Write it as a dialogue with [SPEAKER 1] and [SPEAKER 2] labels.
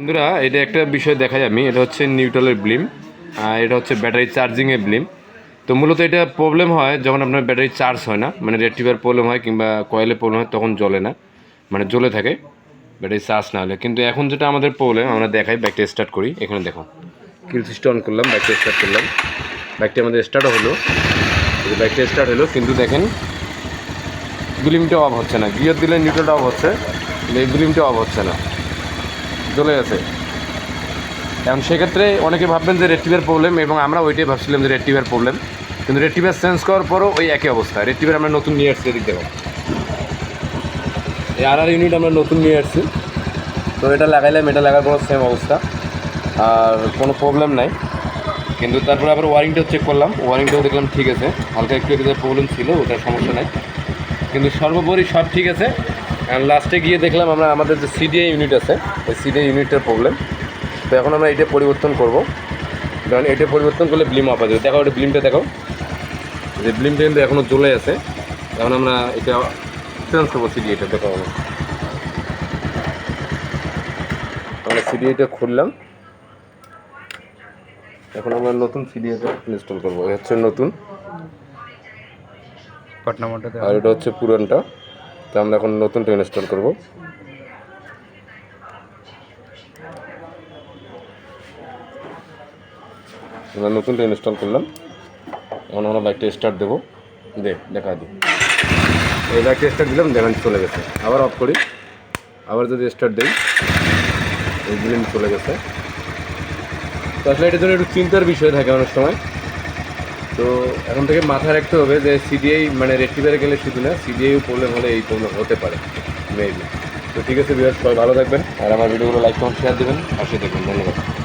[SPEAKER 1] বন্ধুরা, এটা একটা বিষয় দেখাই আমি এটা হচ্ছে নিউট্রালের ব্লিম, আর এটা হচ্ছে ব্যাটারি চার্জিংয়ের ব্লিম। তো মূলত এটা প্রবলেম হয় যখন আপনার ব্যাটারি চার্জ হয় না মানে রেটিভার প্রবলেম হয় কিংবা কয়েলে প্রবলেম হয়, তখন জ্বলে না মানে জ্বলে থাকে, ব্যাটারি চার্জ না হলে। কিন্তু এখন যেটা আমাদের প্রবলেম, আমরা দেখাই বাইকটা স্টার্ট করি, এখানে দেখো। কিল সিস্টেম অন করলাম বাইকটা স্টার্ট করলাম। বাইকটা আমাদের স্টার্টও হলো। এই বাইকটা স্টার্ট হলো, কিন্তু দেখেন, ব্লিমটা অফ হচ্ছে না। গিয়ার দিলে নিউট্রালটা অফ হচ্ছে, কিন্তু এই ব্লিমটা অফ হচ্ছে না। চলে গেছে। এখন সেক্ষেত্রে অনেকে ভাববেন যে রেটিভার প্রবলেম এবং আমরা ওইটাই ভাবছিলাম যে রেটিভার প্রবলেম কিন্তু রেটিভার চেঞ্জ করার পরও ওই একই অবস্থা। রেটিভার আমরা নতুন নিয়ে আসছি এদিক এই আর আর ইউনিট আমরা নতুন নিয়ে আসছি। তো এটা লাগাইলাম, এটা লাগার পর সেম অবস্থা। আর কোনো প্রবলেম নাই। কিন্তু তারপরে আবার ওয়ারিংটাও চেক করলাম। ওয়ারিংটাও দেখলাম ঠিক আছে। হালকা একটু একটু প্রবলেম ছিল, ওটার সমস্যা নাই। কিন্তু সর্বোপরি সব ঠিক আছে। আর লাস্টে গিয়ে দেখলাম আমরা আমাদের যে সিডিআই ইউনিট আছে ওই সিডিআই ইউনিটের প্রবলেম তো এখন আমরা এটা পরিবর্তন করব। কারণ এটা পরিবর্তন করলে ব্লিম অফ যাবে দেখো ওটা ব্লিমটা দেখো যে ব্লিমটা কিন্তু এখনও জ্বলে আছে। এখন আমরা এটা চেঞ্জ করব সিডিআইটা দেখো আমরা আমরা সিডিআইটা খুললাম। এখন আমরা নতুন সিডিআইটা ইনস্টল করব। এই হচ্ছে নতুন। আর এটা হচ্ছে পুরানটা। তো আমরা এখন নতুনটা ইনস্টল করব। আমরা নতুনটা ইনস্টল করলাম। এখন আমরা বাইকটা স্টার্ট দেবো। দে, দেখা দিই এই বাইকটা স্টার্ট দিলাম, দেখেন চলে গেছে। আবার অফ করি। আবার যদি স্টার্ট দিই, এই চলে গেছে। তো আসলে এটার জন্য একটু চিন্তার বিষয় থাকে অনেক সময়। তো এখন থেকে মাথায় রাখতে হবে যে সিডিআই মানে রেটিভারে গেলে শুধু না সিডিআইও প্রবলেম হলে এই প্রবলেম হতে পারে মেবি তো ঠিক আছে বিরাট সবাই ভালো থাকবেন, আর আমার ভিডিওগুলো লাইক কমেন্ট শেয়ার দেবেন, পাশে দেখবেন, ধন্যবাদ।